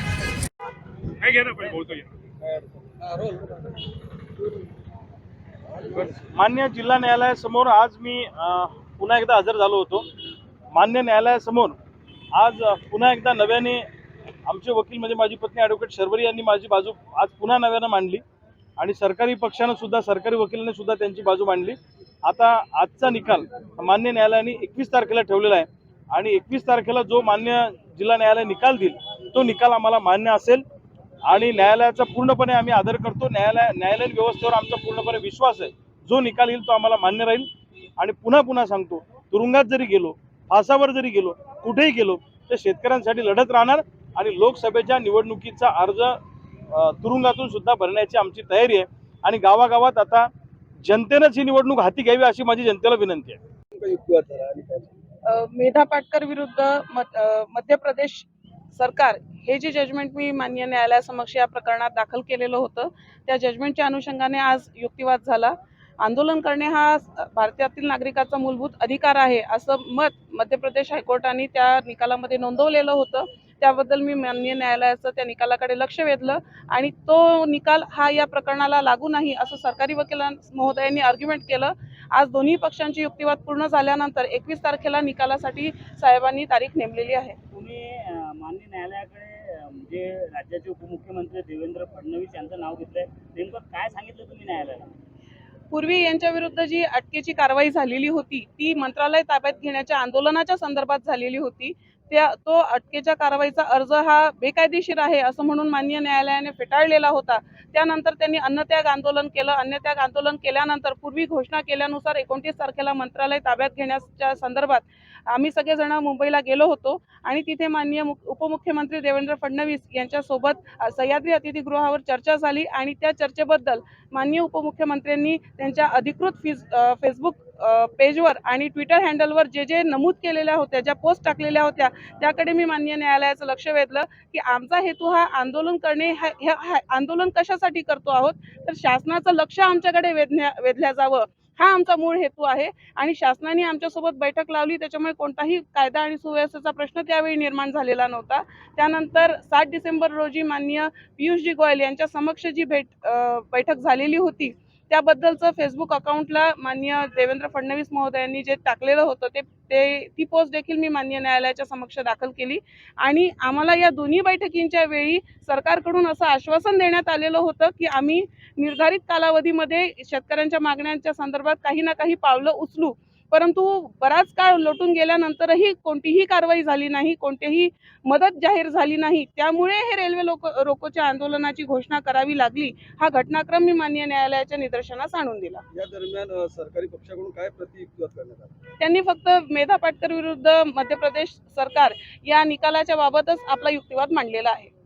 काय घ्या ना बोलतो मान्य जिल्हा न्यायालयासमोर आज मी पुन्हा एकदा हजर झालो होतो. मान्य न्यायालयासमोर आज पुन्हा एकदा नव्याने आमचे वकील म्हणजे माझी पत्नी ॲडव्होकेट शर्वरी यांनी माझी बाजू आज पुन्हा नव्यानं मांडली. आणि सरकारी पक्षानं सुद्धा सरकारी वकिलांनी सुद्धा त्यांची बाजू मांडली. आता आजचा निकाल मान्य न्यायालयाने एकवीस तारखेला ठेवलेला आहे. आणि एकवीस तारखेला जो मान्य जिल्हा न्यायालय निकाल देईल तो निकाल आम्हाला मान्य असेल. आणि न्यायालयाचा पूर्णपणे आम्ही आदर करतो. न्यायालय न्यायालयीन व्यवस्थेवर आमचा पूर्णपणे विश्वास आहे. जो निकाल येईल तो आम्हाला मान्य राहील. आणि पुन्हा पुन्हा सांगतो तुरुंगात जरी गेलो फासावर जरी गेलो कुठेही गेलो तर शेतकऱ्यांसाठी लढत राहणार. आणि लोकसभेच्या निवडणुकीचा अर्ज तुरुंगातून सुद्धा भरण्याची आमची तयारी आहे. आणि गावागावात आता जनतेनंच ही निवडणूक हाती घ्यावी अशी माझी जनतेला विनंती आहे. मेधा पाटकर विरुद्ध मध्य प्रदेश सरकार हे जे जजमेंट मी मान्य न्यायालयासमक्ष या प्रकरणात दाखल केलेलं होतं त्या जजमेंटच्या अनुषंगाने आज युक्तिवाद झाला. आंदोलन करणे हा भारतातील नागरिकाचा मूलभूत अधिकार आहे असं मत मध्य प्रदेश हायकोर्टाने त्या निकालामध्ये नोंदवलेलं होतं. त्याबद्दल मी मान्य न्यायालयाचं त्या निकालाकडे लक्ष वेधलं आणि तो निकाल हा या प्रकरणाला लागू नाही असं सरकारी वकिलां महोदयांनी आर्ग्युमेंट केलं. आज दोन्ही पक्षांची युक्तिवाद पूर्ण झाल्यानंतर एकवीस तारखेला निकालासाठी साहेबांनी तारीख नेमलेली आहे. तुम्ही मान्य न्यायालयाकडे म्हणजे राज्याचे उपमुख्यमंत्री देवेंद्र फडणवीस यांचं नाव घेतलंय नेमकं काय सांगितलं तुम्ही न्यायालयाला? पूर्वी यांच्या विरुद्ध जी अटकेची कारवाई झालेली होती ती मंत्रालय ताब्यात घेण्याच्या आंदोलनाच्या संदर्भात झालेली होती. त्या तो अटकेच्या कारवाईचा अर्ज हा बेकायदेशीर आहे असं म्हणून मान्य न्यायालयाने फेटाळलेला होता. त्यानंतर त्यांनी अन्नत्याग आंदोलन केलं. अन्नत्याग आंदोलन केल्यानंतर पूर्वी घोषणा केल्यानुसार एकोणतीस तारखेला मंत्रालय ताब्यात घेण्याच्या संदर्भात आम्ही सगळेजण मुंबईला गेलो होतो आणि तिथे माननीय उपमुख्यमंत्री देवेंद्र फडणवीस यांच्यासोबत सह्याद्री अतिथीगृहावर चर्चा झाली आणि त्या चर्चेबद्दल माननीय उपमुख्यमंत्र्यांनी त्यांच्या अधिकृत फिज फेसबुक पेजवर आणि ट्विटर हँडलवर जे जे नमूद केलेल्या होत्या ज्या पोस्ट टाकलेल्या होत्या त्याकडे मी मान्य न्यायालयाचं लक्ष वेधलं की आमचा हेतू हा आंदोलन करणे हा ह्या- आंदोलन कशासाठी करतो आहोत? तर शासनाचं लक्ष आमच्याकडे वेधण्या वेधल्या जावं. हा आमचा मूळ हेतू आहे आणि शासनाने आमच्यासोबत बैठक लावली. त्याच्यामुळे कोणताही कायदा आणि सुव्यवस्थेचा प्रश्न त्यावेळी निर्माण झालेला नव्हता. त्यानंतर सात डिसेंबर रोजी माननीय पियुषजी गोयल यांच्या समक्ष जी भेट बैठक झालेली होती त्याबद्दलचं फेसबुक अकाउंटला माननीय देवेंद्र फडणवीस महोदयांनी जे टाकलेलं होतं ते ते ती पोस्ट देखील मी मान्य न्यायालयाच्या समक्ष दाखल केली. आणि आम्हाला या दोन्ही बैठकींच्या वेळी सरकारकडून असं आश्वासन देण्यात आलेलं होतं की आम्ही निर्धारित कालावधीमध्ये शेतकऱ्यांच्या मागण्यांच्या संदर्भात काही ना काही पावलं उचलू. परंतु बराच काळ लोटून गेल्यानंतरही कोणतीही कारवाई झाली नाही कोणतीही मदत जाहीर झाली नाही. त्यामुळे हे रेल्वे लोक रोकोच्या आंदोलनाची घोषणा करावी लागली. हा घटनाक्रम मी मान्य न्यायालयाच्या निदर्शनास आणून दिला. या दरम्यान सरकारी पक्षाकडून काय करण्यात आला? त्यांनी फक्त मेधा पाटकर विरुद्ध मध्य प्रदेश सरकार या निकालाच्या बाबतच आपला युक्तिवाद मांडलेला आहे.